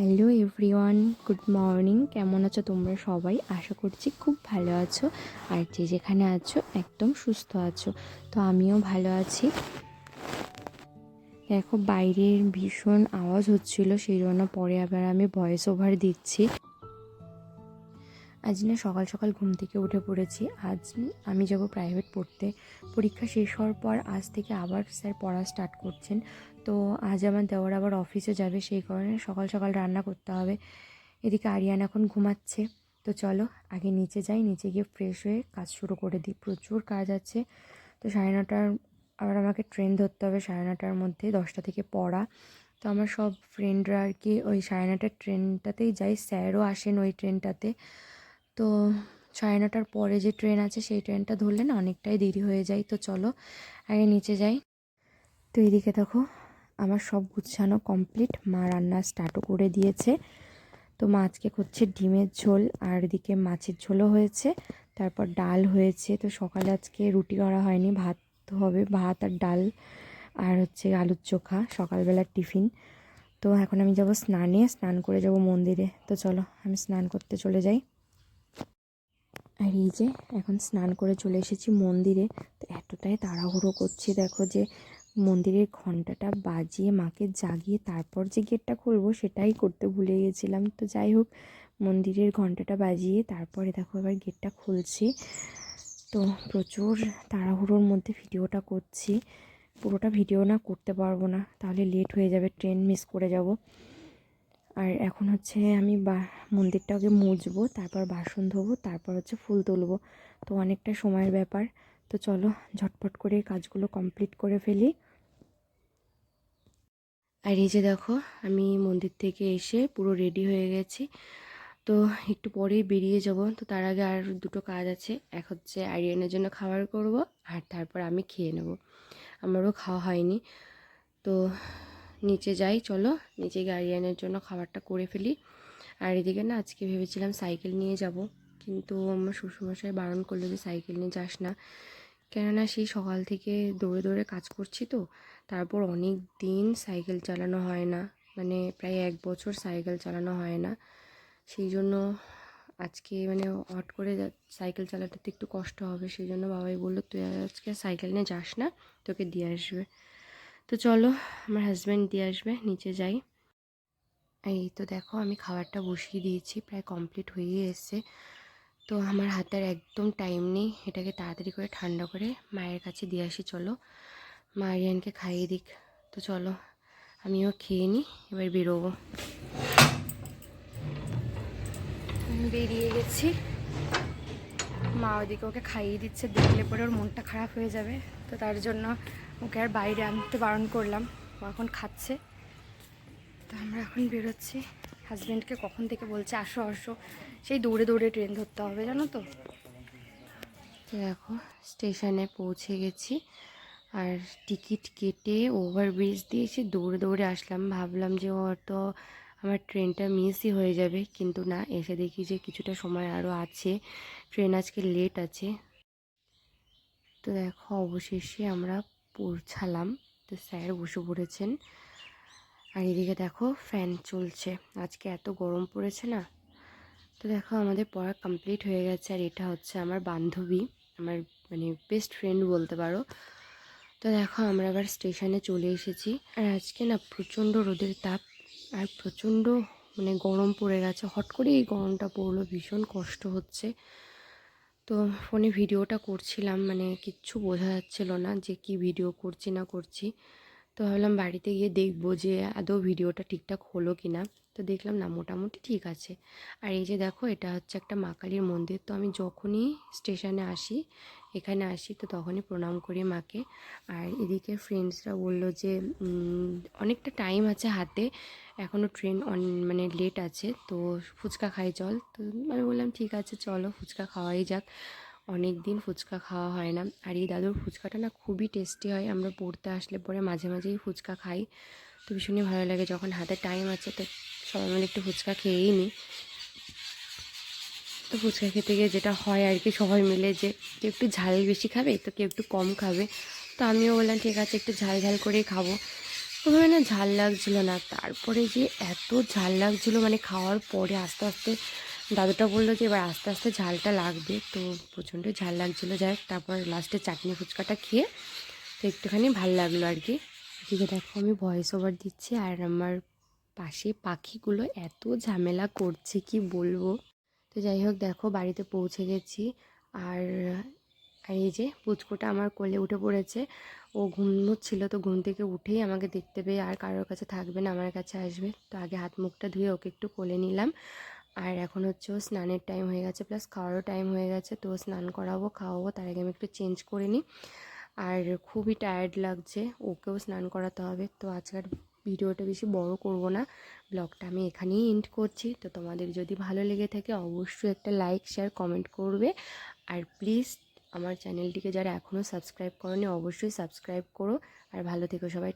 Hello everyone good morning কেমন আছো তোমরা সবাই? আশা করছি খুব ভালো আছো। আর যে যেখানে আছো, একদম সুস্থ আছো। তো আমিও ভালো আছি। দেখো, বাইরের ভীষণ আওয়াজ হচ্ছিল, সেই জন্য পরে আবার আমি ভয়েস ওভার দিচ্ছি। আজ না সকাল সকাল ঘুম থেকে উঠে পড়েছি। আজ আমি যাব প্রাইভেট পড়তে। পরীক্ষা শেষ হওয়ার পর আজ থেকে আবার স্যার পড়া স্টার্ট করছেন। তো আজ আমার দেওয়ার আবার অফিসে যাবে, সেই কারণে সকাল সকাল রান্না করতে হবে। এদিকে আরিয়ান এখন ঘুমাচ্ছে। তো চলো আগে নিচে যাই, নিচে গিয়ে ফ্রেশ হয়ে কাজ শুরু করে দিই। প্রচুর কাজ আছে। তো সাড়ে নটার আবার আমাকে ট্রেন ধরতে হবে, সাড়ে নটার মধ্যে দশটা থেকে পড়া। তো আমার সব ফ্রেন্ডরা আর কি ওই সাড়ে নটার ট্রেনটাতেই যাই স্যারও আসেন ওই ট্রেনটাতে তো সাড়ে নটার পরে যে ট্রেন আছে, সেই ট্রেনটা ধরলে না অনেকটাই দেরি হয়ে যায়। তো চলো, আগে নিচে যাই। তো এদিকে দেখো, আমার সব গুছানো কমপ্লিট। মা রান্না স্টার্টও করে দিয়েছে। তো মা আজকে করছে ডিমের ঝোল, আর এদিকে মাছের ঝোলও হয়েছে, তারপর ডাল হয়েছে। তো সকালে আজকে রুটি করা হয়নি, ভাত হবে, ভাত আর ডাল, আর হচ্ছে আলুর চোখা, সকালবেলার টিফিন। তো এখন আমি যাব স্নানে, স্নান করে যাব মন্দিরে। তো চলো, আমি স্নান করতে চলে যাই। আর এই যে এখন স্নান করে চলে এসেছি মন্দিরে, তো এতটাই তাড়াহুড়ো করছি। দেখো যে মন্দিরের ঘন্টাটা বাজিয়ে, মাকে জাগিয়ে তারপর যে গেটটা খুলবো সেটাই করতে ভুলে গেছিলাম। তো যাই হোক, মন্দিরের ঘন্টাটা বাজিয়ে তারপরে দেখো এবার গেটটা খুলছি। তো প্রচুর তাড়াহুড়োর মধ্যে ভিডিওটা করছি। পুরোটা ভিডিও না করতে পারব না, তাহলে লেট হয়ে যাবে, ট্রেন মিস করে যাব। আর এখন হচ্ছে আমি বা মন্দিরটাকে মুছবো, তারপর বাসন ধোবো, তারপর হচ্ছে ফুল তুলবো। তো অনেকটা সময়ের ব্যাপার। তো চলো, ঝটপট করে কাজগুলো কমপ্লিট করে ফেলি। আর এই যে দেখো, আমি মন্দির থেকে এসে পুরো রেডি হয়ে গেছি। তো একটু পরেই বেরিয়ে যাব। তো তার আগে আর দুটো কাজ আছে। এক হচ্ছে আরিয়ানের জন্য খাবার করব, আর তারপর আমি খেয়ে নেব। আমারও খাওয়া হয়নি। তো নিচে যাই, চলো। নিচে গিয়ে আরিয়ানের জন্য খাবারটা করে ফেলি। আর এদিকে না, আজকে ভেবেছিলাম সাইকেল নিয়ে যাব। কিন্তু আমার শ্বশুরমশাই বারণ করল যে সাইকেল নিয়ে যাস না। কেননা সেই সকাল থেকে দৌড়ে দৌড়ে কাজ করছি তো। তারপর অনেক দিন সাইকেল চালানো হয় না। মানে প্রায় এক বছর সাইকেল চালানো হয় না। সেই জন্য আজকে মানে হট করে সাইকেল চালাতে একটু কষ্ট হবে। সেই জন্য বাবাই বলল, তুই আজকে সাইকেল নিয়ে যাস না, তোকে দিয়ে আসবে। তো চলো, আমার হাজব্যান্ড দিয়ে আসবে, নিচে যাই। এই তো দেখো, আমি খাবারটা বসিয়ে দিয়েছি, প্রায় কমপ্লিট হয়ে এসছে। তো আমার হাতের একদম টাইম নেই, এটাকে তাড়াতাড়ি করে ঠান্ডা করে মায়ের কাছে দিয়ে আসি, চলো। মা আরিয়ানকে খাইয়ে দিক। তো চলো, আমিও খেয়ে নিই এবার বেরোবো। বেরিয়ে গেছি। মা ওদিকে ওকে খাইয়ে দিচ্ছে, দেখলে পরে ওর মনটা খারাপ হয়ে যাবে। তো তার জন্য ওকে আর বাইরে আনতে বারণ করলাম। ও এখন খাচ্ছে। তো আমরা এখন বেরোচ্ছি। হাজব্যান্ডকে কখন থেকে বলছে, আসো আসো। সেই দৌড়ে দৌড়ে ট্রেন ধরতে হবে, জানো তো? দেখো, স্টেশনে পৌঁছে গেছি। আর টিকিট কেটে ওভারব্রিজ দিয়ে এসে দৌড়ে দৌড়ে আসলাম। ভাবলাম যে হয়তো আমার ট্রেনটা মিসই হয়ে যাবে। কিন্তু না, এসে দেখি যে কিছুটা সময় আরও আছে। ট্রেন আজকে লেট আছে। তো দেখো অবশেষে আমরা পৌঁছালাম। তো স্যার বসে পড়েছেন। আর এদিকে দেখো ফ্যান চলছে। আজকে এত গরম পড়েছে না? তো দেখো আমাদের পড়া কমপ্লিট হয়ে গেছে। আর এটা হচ্ছে আমার বান্ধবী, আমার মানে বেস্ট ফ্রেন্ড বলতে পারো। তো দেখো আমরা আবার স্টেশনে চলে এসেছি। আর আজকে না প্রচণ্ড রোদের তাপ। আর প্রচণ্ড মানে গরম পড়ে গেছে। হট করে এই গরমটা পড়ল। ভীষণ কষ্ট হচ্ছে। তো ফোনে ভিডিওটা করছিলাম মানে কিচ্ছু বোঝা যাচ্ছিল না যে কি ভিডিও করছি না করছি। তো ভাবলাম বাড়িতে গিয়ে দেখব যে আদৌ ভিডিওটা ঠিকঠাক হলো কি না তো দেখলাম না, মোটামুটি ঠিক আছে। আর এই যে দেখো, এটা হচ্ছে একটা মা কালীর মন্দির। তো আমি যখনই স্টেশনে আসি এখানে আসি তো তখনই প্রণাম করি মাকে। আর এদিকে ফ্রেন্ডসরা বলল যে অনেকটা টাইম আছে হাতে এখনও ট্রেন অন মানে লেট আছে, তো ফুচকা খাই চল। তো আমি বললাম, ঠিক আছে, চলো, ফুচকা খাওয়াই যাক। অনেক দিন ফুচকা খাওয়া হয় না। আর এই দাদুর ফুচকাটা না খুবই টেস্টি হয়, আমরা পড়তে আসলে পরে মাঝে মাঝেই ফুচকা খাই। তো ভীষণই ভালো লাগে, যখন হাতে টাইম আছে তো সবাই মিলে একটু ফুচকা খেয়েই নিই তো ফুচকা খেতে গিয়ে যেটা হয় আর কি, সবাই মিলে যে কেউ একটু ঝাল বেশি খাবে, তো কেউ একটু কম খাবে। তো আমিও বললাম, ঠিক আছে, একটু ঝাল ঝাল করেই খাব। প্রথমে না ঝাল লাগছিল না। তারপরে যে এত ঝাল লাগছিল মানে খাওয়ার পরে আস্তে আস্তে দাদুটা বলল যে, এবার আস্তে আস্তে ঝালটা লাগবে। তো প্রচণ্ড ঝাল লাগছিল। যাই তারপর লাস্টে চাটনি ফুচকাটা খেয়ে তো একটুখানি ভালো লাগল আর কি। এদিকে দেখো, আমি ভয়েস ওভার দিচ্ছি আর আমার পাশে পাখিগুলো এত ঝামেলা করছে, কি বলব? তো যাই হোক, দেখো বাড়িতে পৌঁছে গেছি। আর আর এই যে পুচকোটা আমার কোলে উঠে পড়েছে। ও ঘুমোচ্ছিল তো ঘুম থেকে উঠেই আমাকে দেখতে পেয়ে আর কারোর কাছে থাকবে না, আমার কাছে আসবে। তো আগে হাত মুখটা ধুয়ে ওকে একটু কোলে নিলাম। আর এখন হচ্ছে ও স্নানের টাইম হয়ে গেছে প্লাস খাওয়ারও টাইম হয়ে গেছে। তো স্নান করাবো, খাওয়াবো, তার আগে আমি একটু চেঞ্জ করে নিই। আর খুবই টায়ার্ড লাগছে, ওকেও স্নান করাতে হবে। তো আজকের ভিডিওটা বেশি বড় করব না। ব্লগটা আমি এখানেই এন্ড করছি। তো তোমাদের যদি ভালো লেগে থাকে অবশ্যই একটা লাইক শেয়ার কমেন্ট করবে। আর প্লিজ আমার চ্যানেলটিকে যারা এখনও সাবস্ক্রাইব করো অবশ্যই সাবস্ক্রাইব করো। আর ভালো থেকো সবাই